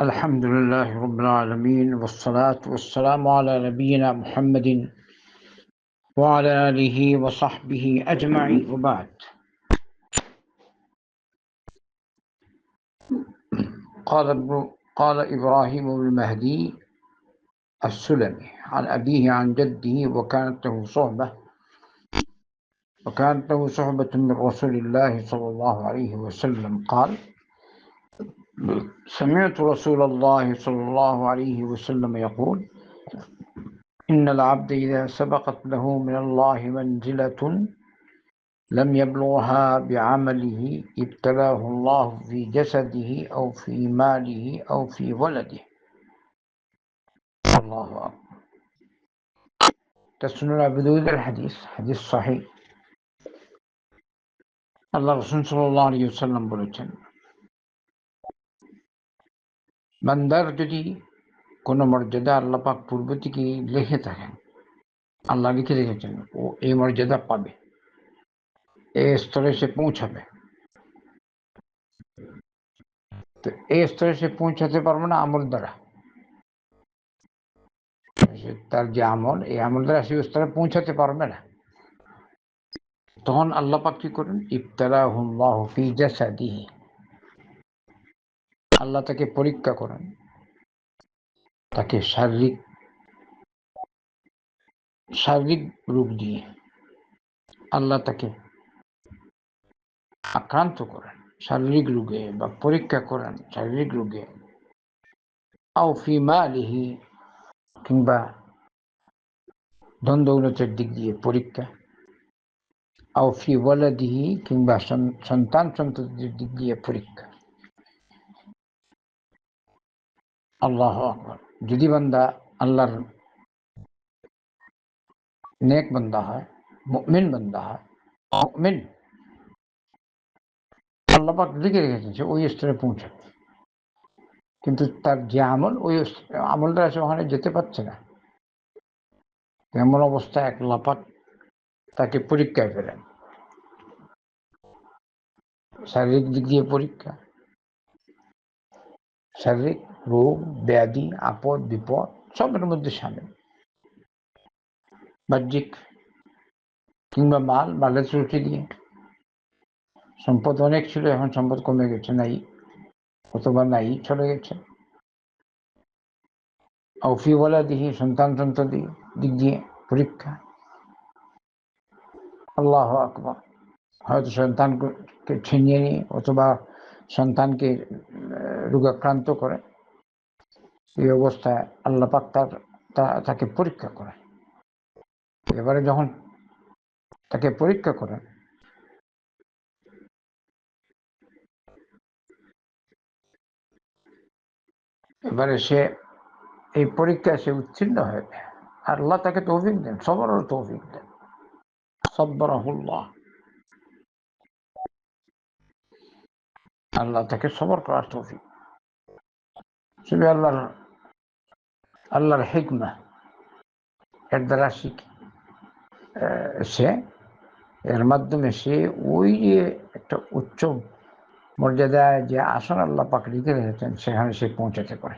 الحمد لله رب العالمين والصلاة والسلام على نبينا محمد وعلى آله وصحبه أجمعين. وبعد. قال ابن قال إبراهيم بن المهدي السلمي عن أبيه عن جده وكانت له صحبة وكانت له صحبة من رسول الله صلى الله عليه وسلم. قال سمعت رسول الله صلى الله عليه وسلم يقول إن العبد إذا سبقت له من الله منزلة لم يبلغها بعمله ابتلاه الله في جسده أو في ماله أو في ولده. الله أكبر. تسنن بذود الحديث حديث صحيح. الله رسول صلى الله عليه وسلم buyurdu. বান্দার যদি কোনো মর্যাদা আল্লাপাক পূর্ব থেকে লিখে থাকেন, আল্লাহ লিখে রেখেছেন, ও এই মর্যাদা পাবে। এই স্তরে সে পৌঁছাবে। তো এই স্তরে সে পৌঁছাতে পারবে না আমল দ্বারা। তার যে আমল, এই আমল দ্বারা সে স্তরে পৌঁছাতে পারবে না। তখন আল্লাপাক কি করেন? ইফতারা হুল্লাহ ফি জাসাদিহি। আল্লাহ তাকে পরীক্ষা করেন। তাকে শারীরিক শারীরিক রূপ দিয়ে আল্লাহ তাকে আক্রান্ত করেন। শারীরিক রোগে বা পরীক্ষা করেন, শারীরিক রোগে। আও ফি মালিহি কিংবা ধন দৌলতের দিক দিয়ে পরীক্ষা। আও ফি ওয়ালাদিহি কিংবা সন্তান সন্ততির দিক দিয়ে পরীক্ষা। আল্লাহ আকবর যদি বান্দা আল্লাহর নেক বান্দা হয় মুমিন বান্দা হয় মুমিন আল্লাহ পাক লিখে রেখেছেন সে ওই স্তরে পৌঁছাবে কিন্তু তার যে আমল ওই আমলটা সে ওখানে যেতে পারছে না এমন অবস্থায় এক লাপাক তাকে পরীক্ষায় ফেলেন শারীরিক দিক দিয়ে পরীক্ষা শারীরিক রোগ ব্যাধি, আপদ, বিপদ সবের মধ্যে সামিল। বাহ্যিক কিংবা মাল, মালের ত্রুটি দিয়ে সম্পদ অনেক ছিল, এখন সম্পদ কমে গেছে, নাই, অথবা নাই, চলে গেছে। অফিওয়ালা দিকে সন্তান সন্ততি দিক দিয়ে পরীক্ষা। আল্লাহ আকবর। হয়তো সন্তানকে ছিনিয়ে নিয়ে, অথবা সন্তানকে রোগাক্রান্ত করে। এই অবস্থায় আল্লাহ পাক তার তাকে পরীক্ষা করে এবারে যখন তাকে পরীক্ষা করেন, এবারে সে এই পরীক্ষায় সে উচ্ছিন্ন হয়ে আল্লাহ তাকে তৌফিক দেন, সবারও তৌফিক দেন। সব্বরাহুল্লাহ। আল্লাহ তাকে সবর করার তৌফিক। শুধু আল্লাহর আল্লাহর হেকমা। এর দ্বারা শিখি সে, এর মাধ্যমে সে ওই যে একটা উচ্চ মর্যাদায় যে আসন আল্লাহ পাক লিখে রেখেছেন, সেখানে সে পৌঁছাতে পারে।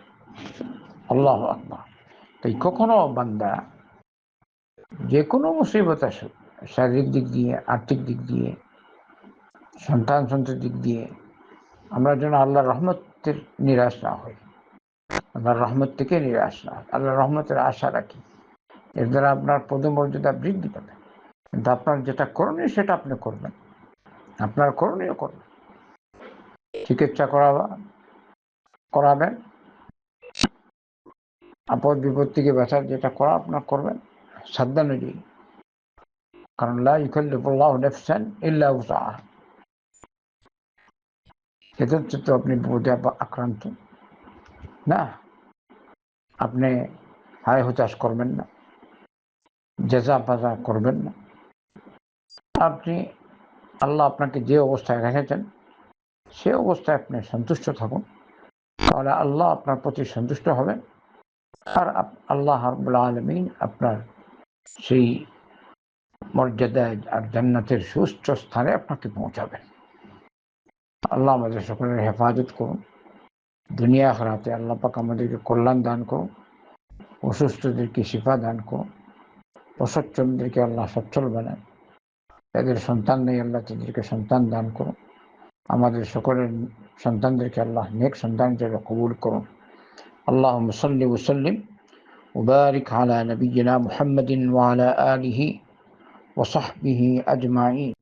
আল্লাহ আকবর। তাই কখনো বান্দা যে কোনো মুসিবত আসুক শারীরিক দিক দিয়ে, আর্থিক দিক দিয়ে সন্তান সন্তান দিক দিয়ে, আমরা যেন আল্লাহর রহমতের নিরাশ না হই। আল্লাহর রহমত থেকে নিরাশ না আল্লাহর রহমতের আশা রাখি এর দ্বারা আপনার পদমর্যাদা বৃদ্ধি পাবে। কিন্তু আপনার যেটা করণীয় সেটা আপনি করবেন। আপনার করণীয় করবেন। চিকিৎসা করাবা, করাবেন। আপদ বিপদ থেকে বাঁচার যেটা করা আপনার করবেন সাধ্যানুযায়ী কারণ লা ইউকাল্লিফুল্লাহ নেফসান ইল্লা উসাহা এদের তো আপনি বিপদে আক্রান্ত। না? আপনি হায় হতাশ করবেন না জেজা পাজা করবেন না। আপনি, আল্লাহ আপনাকে যে অবস্থায় রেখেছেন, সে অবস্থায় আপনি সন্তুষ্ট থাকুন। তাহলে আল্লাহ আপনার প্রতি সন্তুষ্ট হবেন আর আল্লাহ রবুল্লা আলমিন আপনার সেই মর্যাদায় আর জান্নাতের সুস্থ স্থানে আপনাকে পৌঁছাবেন। আল্লাহ আমাদের সকলের হেফাজত করুন। দুনিয়া খারাতে আল্লাহ পাক আমাদেরকে কল্যাণ দান করো অসুস্থদেরকে শিফা দান করো অসচ্ছলদেরকে আল্লাহ সচ্ছল বানায় তাদের সন্তান নেই আল্লাহ তাদেরকে সন্তান দান করো আমাদের সকলের সন্তানদেরকে আল্লাহ নেক সন্তান হিসেবে কবুল করুন আল্লাহ মুসল্লি ওসল্লিম وبارك على نبينا محمد وعلى آله وصحبه أجمعين